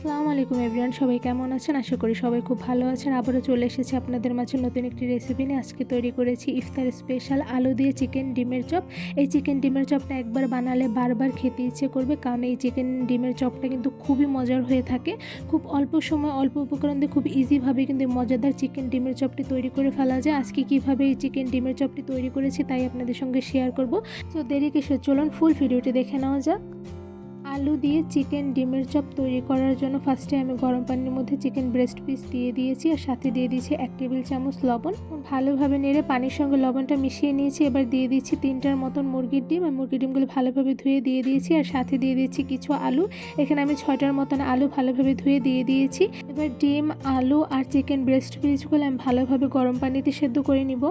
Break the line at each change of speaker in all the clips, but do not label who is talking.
আসসালামু আলাইকুম এভরিওয়ান, সবাই কেমন আছেন? আশা করি সবাই খুব ভালো আছেন। আবারও চলে এসেছি আপনাদের মাঝে নতুন একটি রেসিপি নিয়ে। আজকে তৈরি করেছি ইফতার স্পেশাল আলু দিয়ে চিকেন ডিমের চপ। এই চিকেন ডিমের চপটা একবার বানালে বারবার খেতে ইচ্ছে করবে, কারণ এই চিকেন ডিমের চপটা কিন্তু খুবই মজার হয়ে থাকে। খুব অল্প সময়, অল্প উপকরণ দিয়ে খুব ইজিভাবে কিন্তু মজাদার চিকেন ডিমের চপটি তৈরি করে ফেলা যায়। আজকে কীভাবে এই চিকেন ডিমের চপটি তৈরি করেছি তাই আপনাদের সঙ্গে শেয়ার করব। তো দেরি কিসের? চলুন ফুল ভিডিওটি দেখে নেওয়া যাক। আলু দিয়ে চিকেন ডিমের চপ তৈরি করার জন্য ফার্স্টে আমি গরম পানির মধ্যে চিকেন ব্রেস্ট পিস দিয়ে দিয়েছি আর সাথে দিয়ে দিয়েছি এক টেবিল চামচ লবণ। ভালোভাবে নেড়ে পানির সঙ্গে লবণটা মিশিয়ে নিয়েছি। এবার দিয়ে দিচ্ছি তিনটার মতন মুরগির ডিম। আর মুরগির ডিমগুলো ভালোভাবে ধুয়ে দিয়ে দিয়েছি আর সাথে দিয়ে দিয়েছি কিছু আলু। এখানে আমি ছয়টার মতন আলু ভালোভাবে ধুয়ে দিয়ে দিয়েছি। এবার ডিম, আলু আর চিকেন ব্রেস্ট পিসগুলো আমি ভালোভাবে গরম পানিতে সেদ্ধ করে নিব।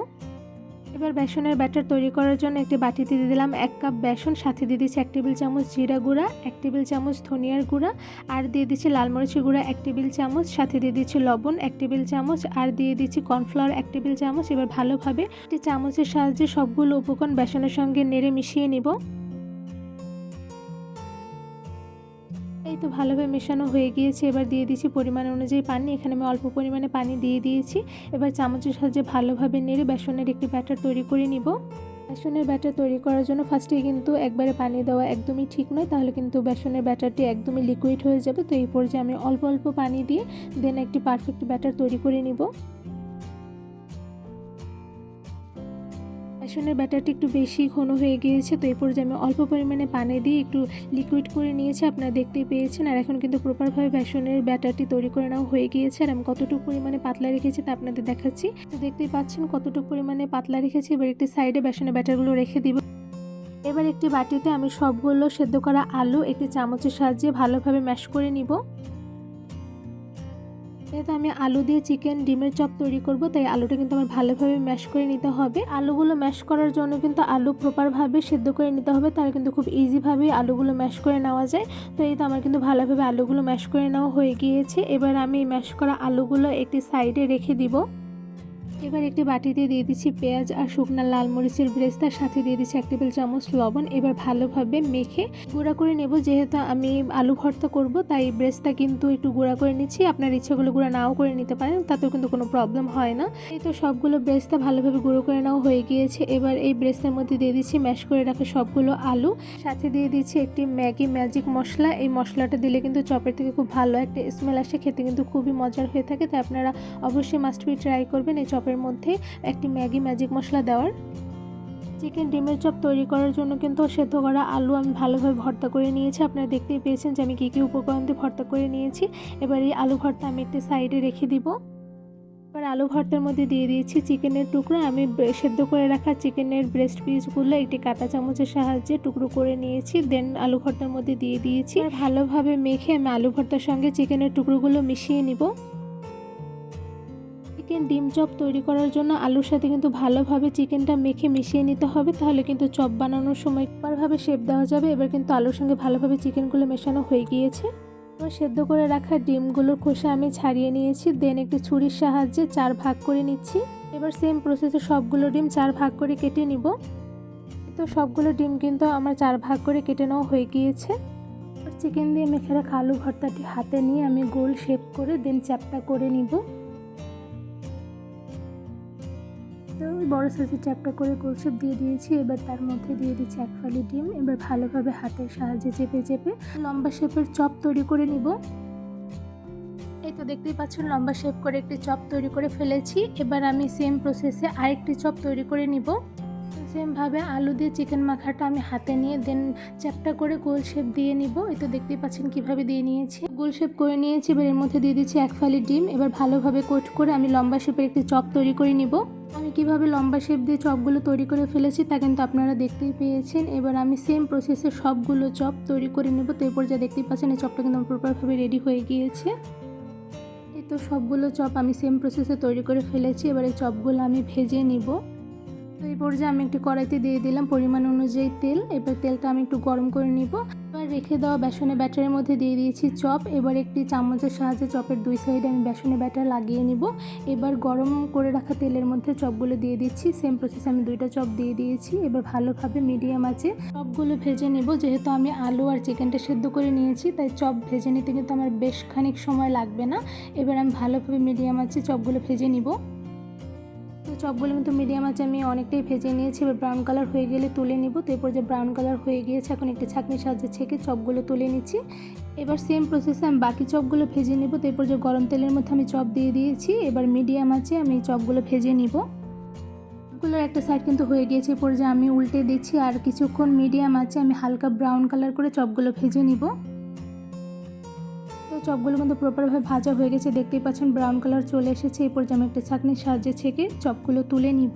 এবার বেসনের ব্যাটার তৈরি করার জন্য একটি বাটিতে দিয়ে দিলাম এক কাপ বেসন, সাথে দিয়ে দিচ্ছি এক টেবিল চামচ জিরা গুঁড়া, এক টেবিল চামচ ধনিয়ার গুঁড়া, আর দিয়ে দিচ্ছি লাল মরিচের গুঁড়া, এক টেবিল চামচ, সাথে দিয়ে দিচ্ছি লবণ, এক টেবিল চামচ, আর দিয়ে দিচ্ছি কর্নফ্লাওয়ার, এক টেবিল চামচ। এবার ভালোভাবে একটি চামচের সাহায্যে সবগুলো উপকরণ বেসনের সঙ্গে নেড়ে মিশিয়ে নিব। এই তো ভালোভাবে মেশানো হয়ে গিয়েছে। এবার দিয়ে দিয়েছি পরিমাণ অনুযায়ী পানি। এখানে আমি অল্প পরিমাণে পানি দিয়ে দিয়েছি। এবার চামচের সাহায্যে ভালোভাবে নেড়ে বেসনের একটি ব্যাটার তৈরি করে নিব। বেসনের ব্যাটার তৈরি করার জন্য ফার্স্টে কিন্তু একবারে পানি দেওয়া একদমই ঠিক নয়। তাহলে কিন্তু বেসনের ব্যাটারটি একদমই লিকুইড হয়ে যাবে। তো এই পর্যায়ে আমি অল্প অল্প পানি দিয়ে দেন একটি পারফেক্ট ব্যাটার তৈরি করে নিব। বেসনের ব্যাটারটি একটু বেশি ঘন হয়ে গিয়েছে, তো এই পর্যায়ে আমি অল্প পরিমাণে পানি দিয়ে একটু লিকুইড করে নিয়েছি, আপনারা দেখতেই পেয়েছেন। আর এখন কিন্তু প্রপারভাবে বেসনের ব্যাটারটি তৈরি করে নেওয়া হয়ে গিয়েছে, আর আমি কতটুকু পরিমাণে পাতলা রেখেছি তা আপনাদের দেখাচ্ছি। তো দেখতেই পাচ্ছেন কতটুকু পরিমাণে পাতলা রেখেছি, এবার একটি সাইডে বেসনের ব্যাটারগুলো রেখে দিব। এবার একটি বাটিতে আমি সবগুলো সেদ্ধ করা আলু একটি চামচের সাহায্যে ভালোভাবে ম্যাশ করে নিব। যেহেতু আমি আলু দিয়ে চিকেন ডিমের চপ তৈরি করব, তাই আলুটা কিন্তু আমার ভালোভাবে ম্যাশ করে নিতে হবে। আলুগুলো ম্যাশ করার জন্য কিন্তু আলু প্রপারভাবে সেদ্ধ করে নিতে হবে, তাহলে কিন্তু খুব ইজিভাবে আলুগুলো ম্যাশ করে নেওয়া যায়। তো এই তো আমার কিন্তু ভালোভাবে আলুগুলো ম্যাশ করে নেওয়া হয়ে গিয়েছে। এবার আমি ম্যাশ করা আলুগুলো একটি সাইডে রেখে দিব। এবার একটি বাটিতে দিয়ে দিচ্ছি পেঁয়াজ আর শুকনা লাল মরিচের ব্রেস্তার সাথে দিয়ে দিচ্ছি এক টেবিল চামচ লবণ। এবার ভালোভাবে মেখে গুঁড়া করে নেব, যেহেতু আমি আলু ভর্তা করব, তাই ব্রেস্তা কিন্তু একটু গুঁড়া করে নিচ্ছি। আপনার ইচ্ছাগুলো গুঁড়া নাও করে নিতে পারেন, তাতেও কিন্তু কোনো প্রবলেম হয় না। এই তো সবগুলো ব্রেস্তা ভালোভাবে গুঁড়ো করে নেওয়া হয়ে গিয়েছে। এবার এই ব্রেস্তার মধ্যে দিয়ে দিচ্ছি ম্যাশ করে রাখা সবগুলো আলু। সাথে দিয়ে দিচ্ছি একটি ম্যাগি ম্যাজিক মশলা। এই মশলাটা দিলে কিন্তু চপের থেকে খুব ভালো একটা স্মেল আসে, খেতে কিন্তু খুবই মজার হয়ে থাকে, তাই আপনারা অবশ্যই মাস্ট বি ট্রাই করবেন এই চপের মধ্যে একটি ম্যাগি ম্যাজিক মশলা দেওয়ার। চিকেন ডিমের চপ তৈরি করার জন্য কিন্তু সেদ্ধ করা আলু আমি ভালোভাবে ভর্তা করে নিয়েছি। আপনারা দেখতেই পেয়েছেন যে আমি কী কী উপকরণ দিয়ে ভর্তা করে নিয়েছি। এবার এই আলু ভর্তা আমি একটি সাইডে রেখে দিব। এবার আলু ভর্তার মধ্যে দিয়ে দিয়েছি চিকেনের টুকরো। আমি সেদ্ধ করে রাখা চিকেনের ব্রেস্ট পিসগুলো একটি কাঁটা চামচের সাহায্যে টুকরো করে নিয়েছি। দেন আলু ভর্তার মধ্যে দিয়ে দিয়েছি। ভালোভাবে মেখে আমি আলু ভর্তার সঙ্গে চিকেনের টুকরোগুলো মিশিয়ে নিব। চিকেন ডিম চপ তৈরি করার জন্য আলুর সাথে কিন্তু ভালোভাবে চিকেনটা মেখে মিশিয়ে নিতে হবে, তাহলে কিন্তু চপ বানানোর সময় একবারভাবে শেপ দেওয়া যাবে। এবার কিন্তু আলুর সঙ্গে ভালোভাবে চিকেনগুলো মেশানো হয়ে গিয়েছে। এবার সেদ্ধ করে রাখা ডিমগুলোর খোসা আমি ছাড়িয়ে নিয়েছি, দেন একটি ছুরির সাহায্যে চার ভাগ করে নিচ্ছি। এবার সেম প্রসেসে সবগুলো ডিম চার ভাগ করে কেটে নিব। তো সবগুলো ডিম কিন্তু আমার চার ভাগ করে কেটে নেওয়া হয়ে গিয়েছে। চিকেন দিয়ে মেখে রাখা আলু ভর্তাটি হাতে নিয়ে আমি গোল শেপ করে দেন চ্যাপটা করে নিব। ওই বড় সাইজের চ্যাপটা করে গোলশেপ দিয়ে দিয়েছি। এবার তার মধ্যে দিয়ে দিচ্ছি এক ফালি ডিম। এবার ভালোভাবে হাতের সাহায্যে চেপে চেপে লম্বা শেপের চপ তৈরি করে নিব। এই তো দেখতেই পাচ্ছেন, লম্বা শেপ করে একটি চপ তৈরি করে ফেলেছি। এবার আমি সেম প্রসেসে আরেকটি চপ তৈরি করে নিব। সেমভাবে আলু দিয়ে চিকেন মাখাটা আমি হাতে নিয়ে দেন চ্যাপটা করে গোল শেপ দিয়ে নিব। তো দেখতেই পাচ্ছেন কীভাবে দিয়ে নিয়েছি। গোল শেপ করে নিয়েছি, এবার এর মধ্যে দিয়ে দিচ্ছি এক ফালি ডিম। এবার ভালোভাবে কোট করে আমি লম্বা শেপের একটি চপ তৈরি করে নিব। আমি কীভাবে লম্বা শেপ দিয়ে চপগুলো তৈরি করে ফেলেছি তা কিন্তু আপনারা দেখতেই পেয়েছেন। এবার আমি সেম প্রসেসে সবগুলো চপ তৈরি করে নেব। তো এরপর যা দেখতেই পাচ্ছেন, এই চপটা কিন্তু আমার প্রপারভাবে রেডি হয়ে গিয়েছে। এই তো সবগুলো চপ আমি সেম প্রসেসে তৈরি করে ফেলেছি। এবার এই চপগুলো আমি ভেজে নিব। তো এই পর্যায়ে আমি একটি কড়াইতে দিয়ে দিলাম পরিমাণ অনুযায়ী তেল। এবার তেলটা আমি একটু গরম করে নিব। এবার রেখে দেওয়া বেসনের ব্যাটারের মধ্যে দিয়ে দিয়েছি চপ। এবার একটি চামচের সাহায্যে চপের দুই সাইডে আমি বেসনের ব্যাটার লাগিয়ে নিব। এবার গরম করে রাখা তেলের মধ্যে চপগুলো দিয়ে দিচ্ছি। সেম প্রসেস আমি দুইটা চপ দিয়ে দিয়েছি। এবার ভালোভাবে মিডিয়াম আছে চপগুলো ভেজে নেব। যেহেতু আমি আলু আর চিকেনটা সেদ্ধ করে নিয়েছি, তাই চপ ভেজে নিতে কিন্তু আমার বেশ খানিক সময় লাগবে না। এবার আমি ভালোভাবে মিডিয়াম আছে চপগুলো ভেজে নিব। চপগুলো কিন্তু মিডিয়াম আছে, আমি অনেকটাই ভেজে নিয়েছি। এবার ব্রাউন কালার হয়ে গেলে তুলে নিব। তো এরপর যে ব্রাউন কালার হয়ে গিয়েছে, এখন একটি ছাঁকনির সাহায্যে ছেঁকে চপগুলো তুলে নিচ্ছি। এবার সেম প্রসেসে আমি বাকি চপগুলো ভেজে নিব। তো এরপর যে গরম তেলের মধ্যে আমি চপ দিয়ে দিয়েছি, এবার মিডিয়াম আছে, আমি চপগুলো ভেজে নিব। চপগুলোর একটা সাইড কিন্তু হয়ে গিয়েছে, এরপর যে আমি উল্টে দিচ্ছি, আর কিছুক্ষণ মিডিয়াম আছে, আমি হালকা ব্রাউন কালার করে চপগুলো ভেজে নিব। চপগুলো কিন্তু প্রপারভাবে ভাজা হয়ে গেছে। দেখতেই পাচ্ছেন ব্রাউন কালার চলে এসেছে। এরপর যে আমি একটা ছাঁকনির সাহায্যে ছেঁকে চপগুলো তুলে নিব।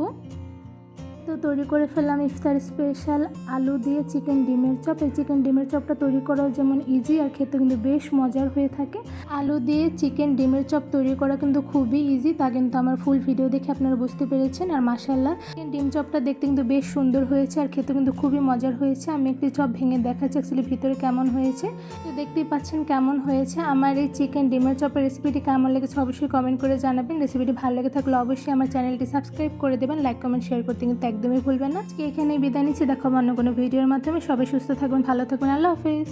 তো তৈরি করে ফেললাম ইফতার স্পেশাল আলু দিয়ে চিকেন ডিমের চপ। এই চিকেন ডিমের চপটা তৈরি করাও যেমন ইজি আর খেতে কিন্তু বেশ মজার হয়ে থাকে। আলু দিয়ে চিকেন ডিমের চপ তৈরি করা কিন্তু খুবই ইজি তা কিন্তু আমার ফুল ভিডিও দেখে আপনারা বুঝতে পেরেছেন। আর মাসাল্লাহ চিকেন ডিম চপটা দেখতে কিন্তু বেশ সুন্দর হয়েছে, আর খেতে কিন্তু খুবই মজার হয়েছে। আমি একটি চপ ভেঙে দেখাচ্ছি অ্যাকচুয়ালি ভিতরে কেমন হয়েছে। তো দেখতেই পাচ্ছেন কেমন হয়েছে। আমার এই চিকেন ডিমের চপের রেসিপিটি কেমন লেগেছে অবশ্যই কমেন্ট করে জানাবেন। রেসিপিটি ভালো লেগে থাকলে অবশ্যই আমার চ্যানেলটি সাবস্ক্রাইব করে দেবেন। লাইক কমেন্ট শেয়ার করতে কিন্তু একদমই ভুলবেন না। আজকে এখানেই বিদায় নিচ্ছি। দেখাবো অন্য কোনো ভিডিওর মাধ্যমে। সবাই সুস্থ থাকুন, ভালো থাকবেন আল্লাহ হাফিজ।